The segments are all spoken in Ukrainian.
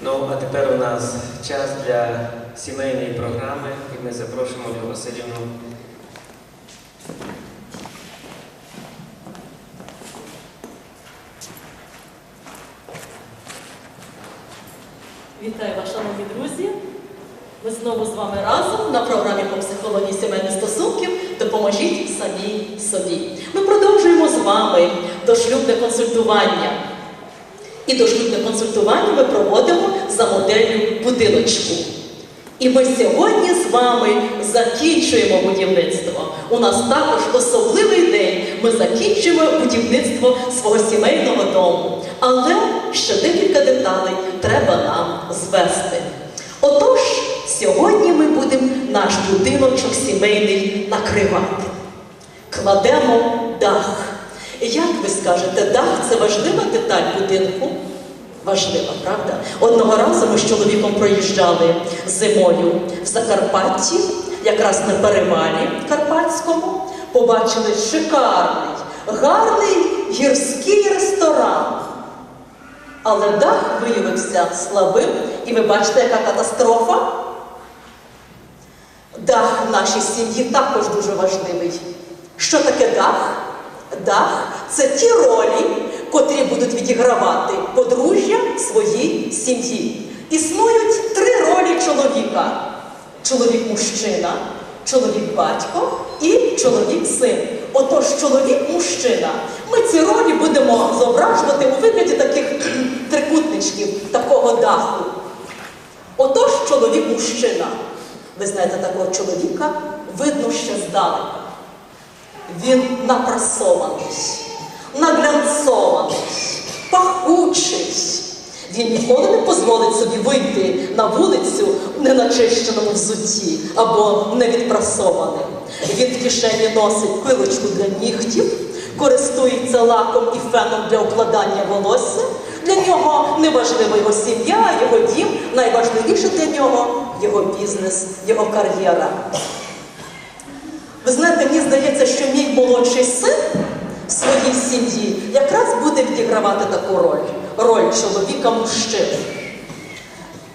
Ну, а тепер у нас час для сімейної програми, і ми запрошуємо Ольгу Васильівну. Вітаю вас, шановні друзі! Ми знову з вами разом на програмі по психології сімейних стосунків Допоможіть самій собі. Ми продовжуємо з вами дошлюбне консультування. І дошлюбне консультування ми проводимо за моделлю будиночку. І ми сьогодні з вами закінчуємо будівництво. У нас також особливий день. Ми закінчуємо будівництво свого сімейного дому. Але ще декілька деталей треба нам звести. Отож, сьогодні ми будемо наш будиночок сімейний накривати. Кладемо дах. Як ви скажете, дах це важлива деталь будинку? Важлива, правда? Одного разу ми з чоловіком проїжджали зимою в Закарпатті, якраз на перевалі Карпатському, побачили шикарний, гарний гірський ресторан. Але дах виявився слабим, і ви бачите, яка катастрофа. Дах в нашій сім'ї також дуже важливий. Що таке дах? Дах це ті ролі, котрі будуть відігравати подружжя своїй сім'ї. Існують три ролі чоловіка: чоловік-мужчина, чоловік-батько і чоловік-син. Отож, чоловік-мужчина. Ми ці ролі будемо зображувати у вигляді таких трикутничків, такого даху. Отож, чоловік-мужчина. Ви знаєте такого чоловіка, видно ще здалека. Він напрасований, наглянцований, пахучий. Він ніколи не дозволить собі вийти на вулицю в неначищеному взутті або невідпрасованим. Він в кишені носить пилочку для нігтів, користується лаком і феном для укладання волосся. Для нього не важлива його сім'я, його дім, найважливіше для нього його бізнес, його кар'єра. Ви знаєте, мені здається, що мій молодший син в своїй сім'ї якраз буде відігравати таку роль роль чоловіка мужчини.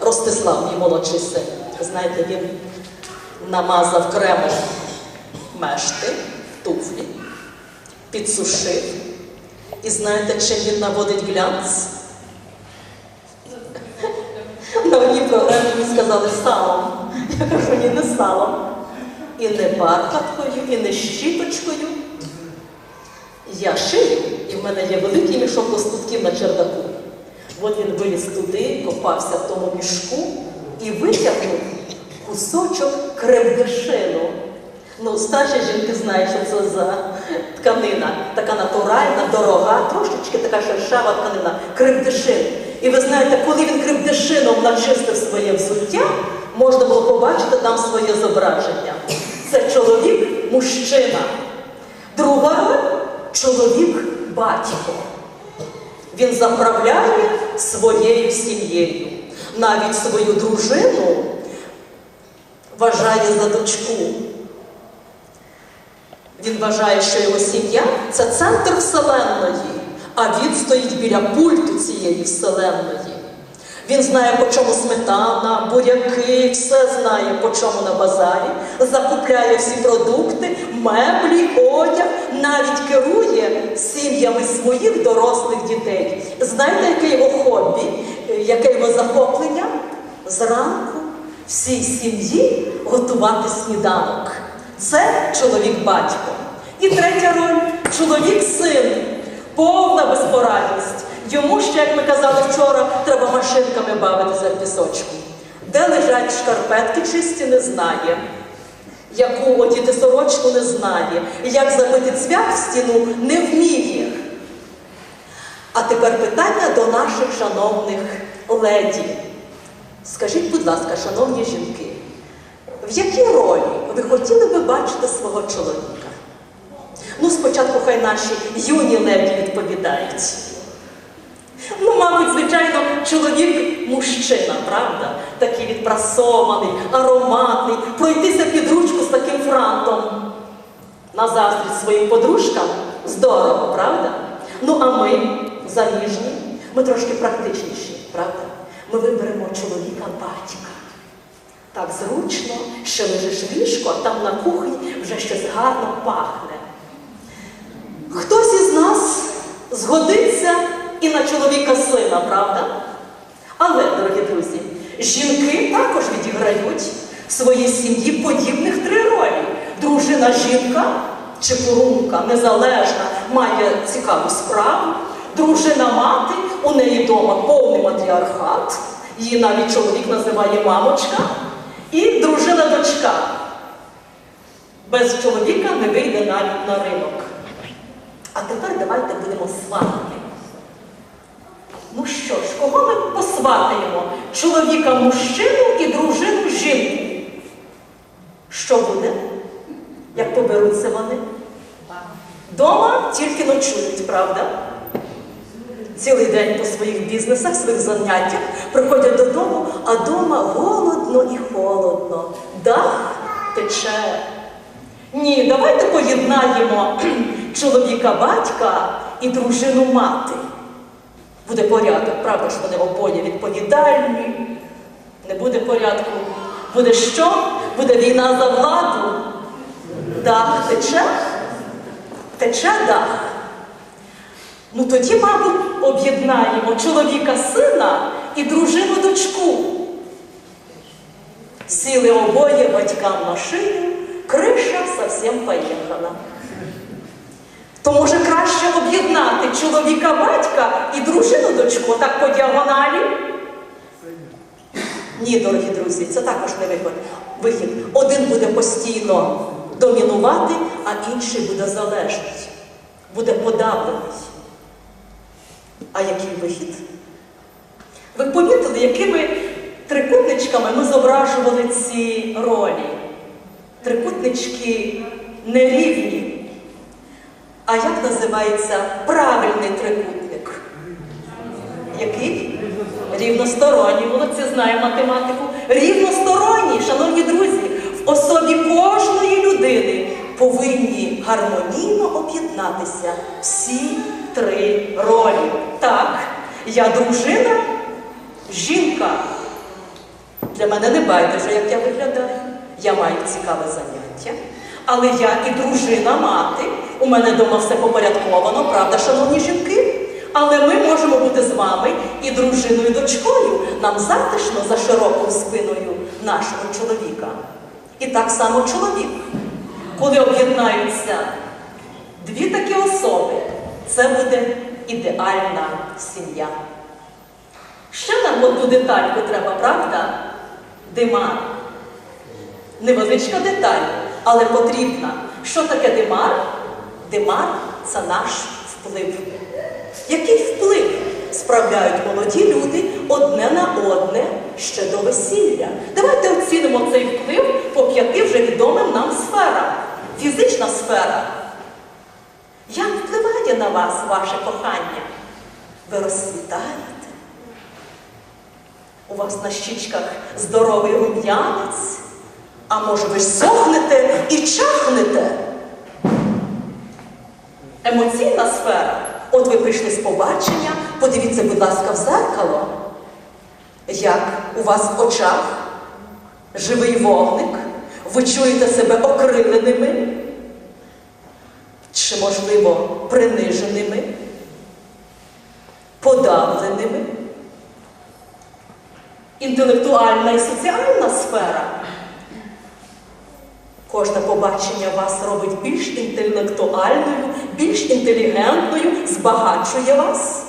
Ростислав, мій молодший син. Ви знаєте, він намазав кремом мешти туфлі, підсушив. І знаєте, чим він наводить глянц? На одній програмі мені сказали салом. Я кажу, ні, не салом. І не бархаткою, і не щіточкою. Я шию, і в мене є великий мішок лоскутків на чердаку. От він виліз туди, копався в тому мішку і витягнув кусочок кремдешину. Ну, старші жінки знають, що це за тканина, така натуральна, дорога, трошечки така шершава тканина, кремдешин. І ви знаєте, коли він кремдешином начистив своє взуття, можна було побачити там своє зображення. Це чоловік мужчина. Друга роль чоловік-батько. Він заправляє своєю сім'єю. Навіть свою дружину вважає за дочку. Він вважає, що його сім'я це центр Вселенної, а він стоїть біля пульту цієї Вселенної. Він знає, по чому сметана, буряки, все знає, по чому на базарі, закупляє всі продукти, меблі, одяг, навіть керує сім'ями своїх дорослих дітей. Знаєте, яке його хобі, яке його захоплення? Зранку всій сім'ї готувати сніданок. Це чоловік-батько. І третя роль чоловік-син, повна безпорадність. Йому ще, як ми казали вчора, треба машинками бавитися в пісочку. Де лежать шкарпетки чисті, не знає. Яку одіти сорочку не знає. Як забити цвях в стіну не вміє. А тепер питання до наших шановних леді. Скажіть, будь ласка, шановні жінки, в якій ролі ви хотіли би бачити свого чоловіка? Ну, спочатку хай наші юні леді відповідають. Ну, мабуть, звичайно, чоловік-мужчина, правда? Такий відпрасований, ароматний, пройтися під ручку з таким франтом. На своїм подружкам здорово, правда? Ну, а ми, заміжні, ми трошки практичніші, правда? ми виберемо чоловіка батька. Так зручно, ще лежиш в ліжку, а там на кухні вже щось гарно пахне. Хтось із нас згодиться і на чоловіка сина, правда? Але, дорогі друзі, жінки також відіграють в своїй сім'ї подібних три ролі. Дружина жінка чи порунка незалежна, має цікаву справу. Дружина мати, у неї вдома повний матріархат, її навіть чоловік називає мамочка, і дружина дочка. Без чоловіка не вийде навіть на ринок. А тепер давайте будемо сватати. Ну що ж, кого ми посватаємо? Чоловіка мужчину і дружину жінку. Що буде? Як поберуться вони? Дома тільки ночують, правда? Цілий день по своїх бізнесах, своїх заняттях приходять додому, а дома голодно і холодно. Дах тече. Ні, давайте поєднаємо чоловіка батька і дружину мати. Буде порядок, правда, що вони обоє відповідальні. Не буде порядку. Буде що? Буде війна за владу. Дах тече? Тече дах. Ну тоді, мабуть, об'єднаємо чоловіка сина і дружину дочку. Сіли обоє батькам на криша совсем поїхала. То може краще об'єднати чоловіка батька і дружину дочку так по діагоналі? Ні, дорогі друзі, це також не вихід. вихід. Один буде постійно домінувати, а інший буде залежний, буде подавлений. А який вихід? Ви помітили, якими трикутничками ми зображували ці ролі? Трикутнички нерівні. А як називається правильний трикутник? Який? Рівносторонній. Молодці знає математику. Рівносторонній, шановні друзі, в особі кожної людини повинні гармонійно об'єднатися всі три ролі. Так, я дружина, жінка. Для мене не байдуже, як я виглядаю. Я маю цікаве заняття. Але я і дружина мати. У мене вдома все попорядковано, правда, шановні жінки? Але ми можемо бути з вами і дружиною, і дочкою. Нам затишно за широкою спиною нашого чоловіка. І так само чоловік. Коли об'єднаються дві такі особи, це буде ідеальна сім'я. Ще нам одну детальку треба, правда? Димар. Невеличка деталь, але потрібна. Що таке димар? Димар це наш вплив. Який вплив справляють молоді люди одне на одне ще до весілля? Давайте оцінимо цей вплив по п'яти вже відомим нам сферам. Фізична сфера. Як впливає на вас ваше кохання? Ви розцвітаєте? У вас на щічках здоровий рум'янець? А може ви сохнете і чахнете? Емоційна сфера. От ви прийшли з побачення, подивіться, будь ласка, в зеркало. Як у вас в очах живий вогник, ви чуєте себе окриленими, чи, можливо, приниженими, подавленими. Інтелектуальна і соціальна сфера. Кожне побачення вас робить більш інтелектуальною, більш інтелігентною, збагачує вас.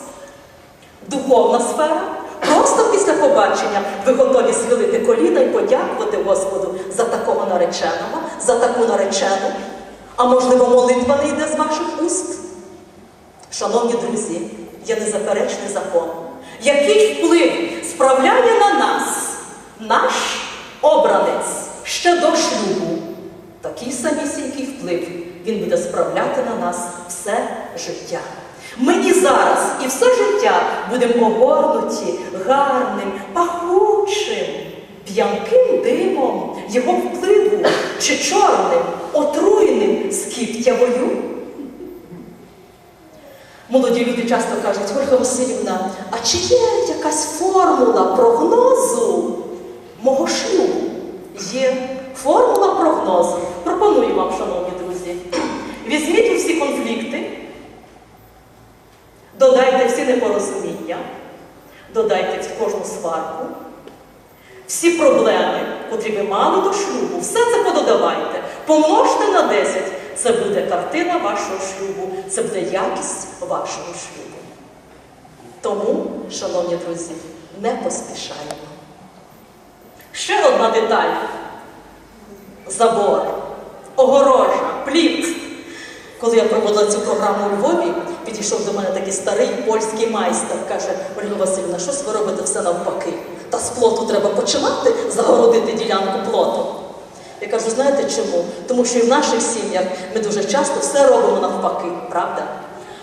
Духовна сфера. Просто після побачення ви готові схилити коліна і подякувати Господу за такого нареченого, за таку наречену. А можливо, молитва не йде з ваших уст? Шановні друзі, є незаперечний закон, який вплив справляє на нас наш обранець ще до шлюбу. Такий самісінький вплив він буде справляти на нас все життя. Ми і зараз, і все життя будемо огорнуті гарним, пахучим, п'янким димом його впливу чи чорним, отруйним скіптявою. Молоді люди часто кажуть, Ольга Васильівна, а чи є якась формула прогнозу мого шлюбу? Є формула прогнозу. Пропоную вам, шановні друзі. Візьміть усі конфлікти, додайте всі непорозуміння, додайте кожну сварку, всі проблеми, котрі ви мали до шлюбу, все це пододавайте. Помножте на 10. Це буде картина вашого шлюбу, це буде якість вашого шлюбу. Тому, шановні друзі, не поспішаємо. Ще одна деталь. Забор, огорожа, пліт. Коли я проводила цю програму у Львові, підійшов до мене такий старий польський майстер. Каже, Ольга Васильівна, щось ви робите все навпаки. Та з плоту треба починати загородити ділянку плоту. Я кажу, знаєте чому? Тому що і в наших сім'ях ми дуже часто все робимо навпаки, правда?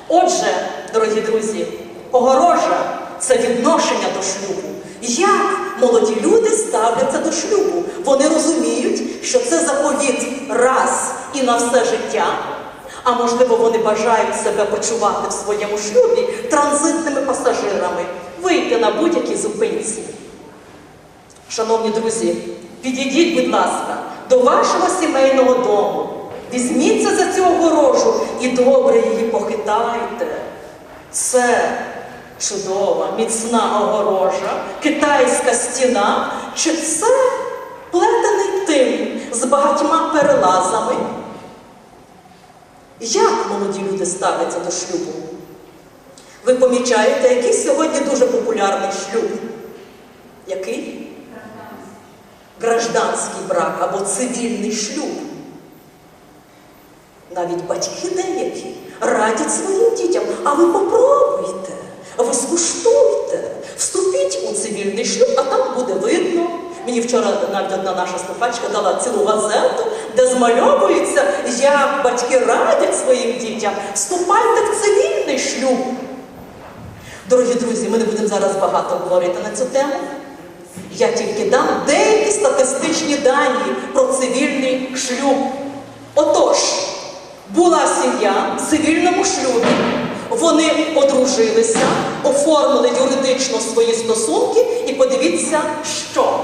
Отже, дорогі друзі, огорожа це відношення до шлюбу. Як молоді люди ставляться до шлюбу? Вони розуміють, що це заповіт раз і на все життя. А можливо, вони бажають себе почувати в своєму шлюбі транзитними пасажирами, вийти на будь-якій зупинці. Шановні друзі, підійдіть, будь ласка, до вашого сімейного дому. Візьміться за цю огорожу і добре її похитайте. Це чудова, міцна огорожа, китайська стіна, чи це плетений тим з багатьма перелазами. Як молоді люди ставляться до шлюбу? Ви помічаєте, який сьогодні дуже популярний шлюб? Який? Гражданський брак або цивільний шлюб. Навіть батьки деякі радять своїм дітям, а ви попробуйте, ви скуштуйте, вступіть у цивільний шлюб, а там буде видно. Мені вчора навіть одна наша слухачка дала цілу газету, де змальовується, як батьки радять своїм дітям, вступайте в цивільний шлюб. Дорогі друзі, ми не будемо зараз багато говорити на цю тему. Я тільки дам деякі статистичні дані про цивільний шлюб. Отож, була сім'я в цивільному шлюбі, вони одружилися, оформили юридично свої стосунки, і подивіться, що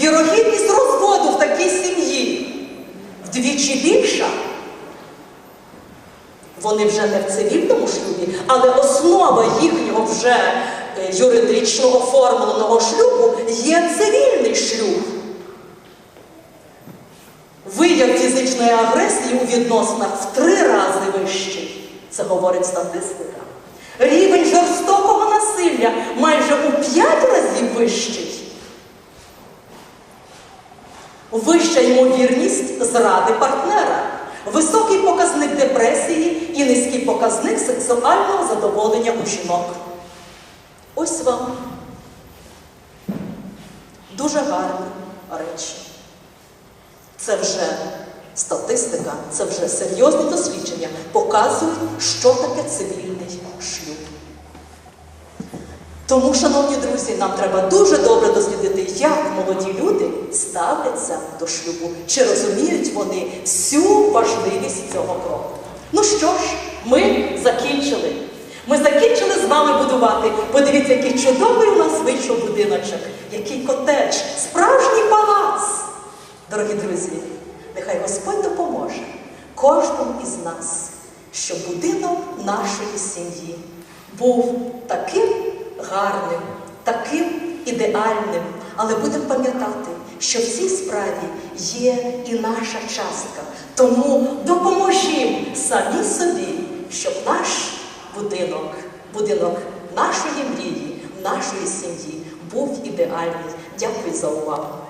вірогідність розводу в такій сім'ї вдвічі більша. Вони вже не в цивільному шлюбі, але основа їхнього вже е, юридично оформленого шлюбу є цивільний шлюб. Вияв фізичної агресії у відносинах в три рази вищий. Це говорить статистика. Рівень жорстокого насилля майже у п'ять разів вищий. Вища ймовірність зради партнера, високий показник депресії і низький показник сексуального задоволення у жінок. Ось вам дуже гарні речі. Це вже статистика, це вже серйозні дослідження показують, що таке цивільний шлюб. Тому, шановні друзі, нам треба дуже добре дослідити, як молоді люди ставляться до шлюбу, чи розуміють вони всю важливість цього кроку. Ну що ж, ми закінчили. Ми закінчили з вами будувати. Подивіться, який чудовий у нас вийшов будиночок, який котедж, справжній палац. Дорогі друзі, нехай Господь допоможе кожному із нас, щоб будинок нашої сім'ї був таким гарним, таким ідеальним. Але будемо пам'ятати, що в цій справі є і наша частка. Тому допоможімо самі собі, щоб наш будинок, будинок нашої мрії, нашої сім'ї був ідеальний. Дякую за увагу.